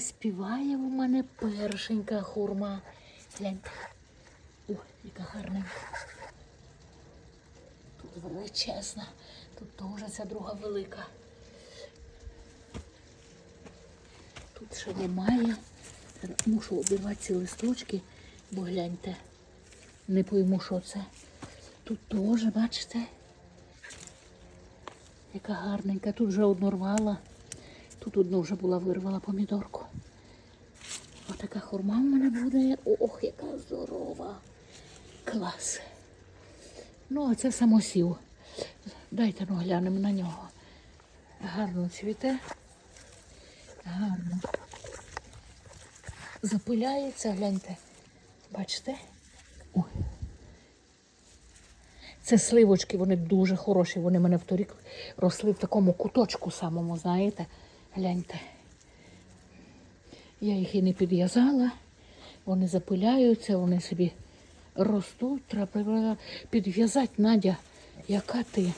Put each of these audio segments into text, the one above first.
співає у мене першенька хурма. Гляньте. О, яка гарненька. Тут величезна. Тут теж ця друга велика. Тут ще немає. Мушу обірвати ці листочки, бо гляньте. Не пойму, що це. Тут теж, бачите, яка гарненька. Тут вже одну рвала. Тут одну вже була вирвала помідорку. Отака хурма в мене буде. Ох, яка здорова. Клас. Ну, а це самосів. Дайте ну глянемо на нього. Гарно цвіте. Гарно. Запиляється, гляньте. Бачите? Ой. Це сливочки, вони дуже хороші. Вони мене вторік росли в такому куточку самому, знаєте. Гляньте. Я їх і не підв'язала. Вони запиляються, вони собі ростуть. Треба підв'язати, Надя, яка ти.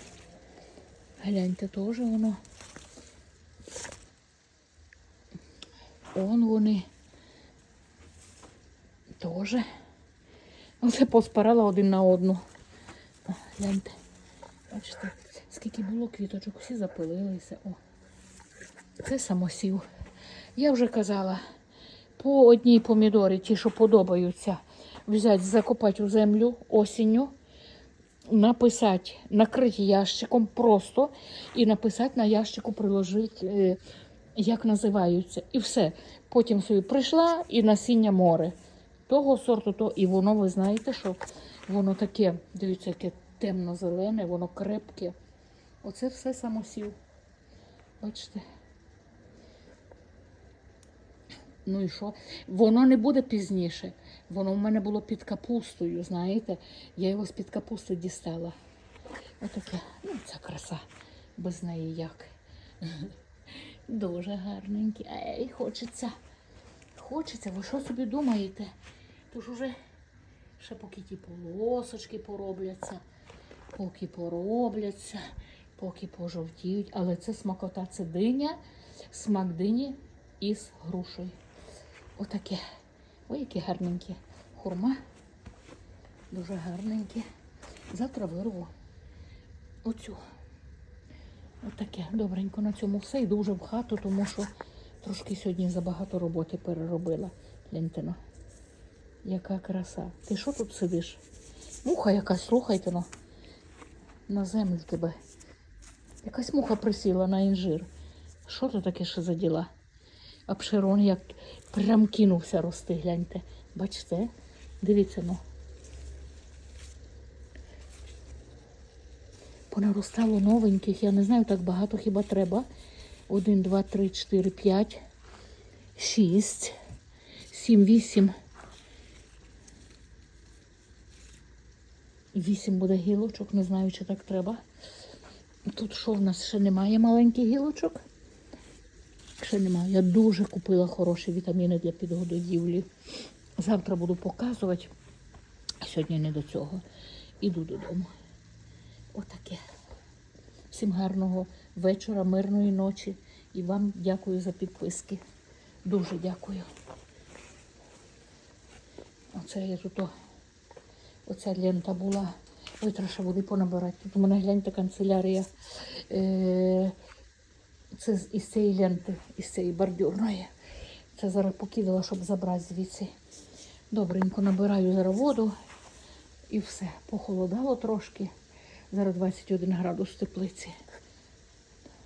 Гляньте, теж воно. Он вони. Теж. Оце поспарала один на одну. Гляньте. Бачите, скільки було квіточок, всі запилилися. О. Це самосів. Я вже казала, по одній помідорі, ті, що подобаються, взяти, закопати у землю осінню, написати, накрити ящиком просто і написати на ящику, приложити, е, як називаються. І все. Потім собі прийшла і насіння море. Того сорту, то і воно, ви знаєте, що воно таке, дивіться, яке темно-зелене, воно крепке. Оце все самосів. Бачите? Ну і що? Воно не буде пізніше. Воно в мене було під капустою, знаєте. Я його з-під капусти дістала. Отаке, ну, ця краса. Без неї як. Дуже гарненький. Ей, хочеться. Хочеться, ви що собі думаєте? Тож уже ще поки ті полосочки поробляться, поки поробляться, поки пожовтіють. Але це смакота, це диня, смак дині із грушею. Отаке. Ой, які гарненькі. Хурма. Дуже гарненькі. Завтра вирву оцю. Отаке. Добренько на цьому все. Йду вже в хату, тому що трошки сьогодні забагато роботи переробила. Ну. Яка краса. Ти що тут сидиш? Муха якась, слухайте ну. На землю тебе. Якась муха присіла на інжир. Що це таке ще за діла? А пшерон як прям кинувся рости, гляньте. Бачите? Дивіться, ну. Понаростало новеньких, я не знаю, так багато хіба треба. Один, два, три, чотири, п'ять, шість, сім, вісім. Вісім буде гілочок, не знаю, чи так треба. Тут що в нас ще немає маленьких гілочок? Ще немає. Я дуже купила хороші вітаміни для підгодівлі. Завтра буду показувати. Сьогодні не до цього. Іду додому. Отаке. Всім гарного вечора, мирної ночі. І вам дякую за підписки. Дуже дякую. Оце я тут. Оця лента була. Ой, треба ще води понабирати. Тут у мене гляньте канцелярія. Е- це із цієї ленти, із цієї бордюрної. Це зараз покидала, щоб забрати звідси. Добренько набираю зараз воду і все. Похолодало трошки. Зараз 21 градус в теплиці.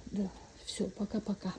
Да. Все, пока-пока.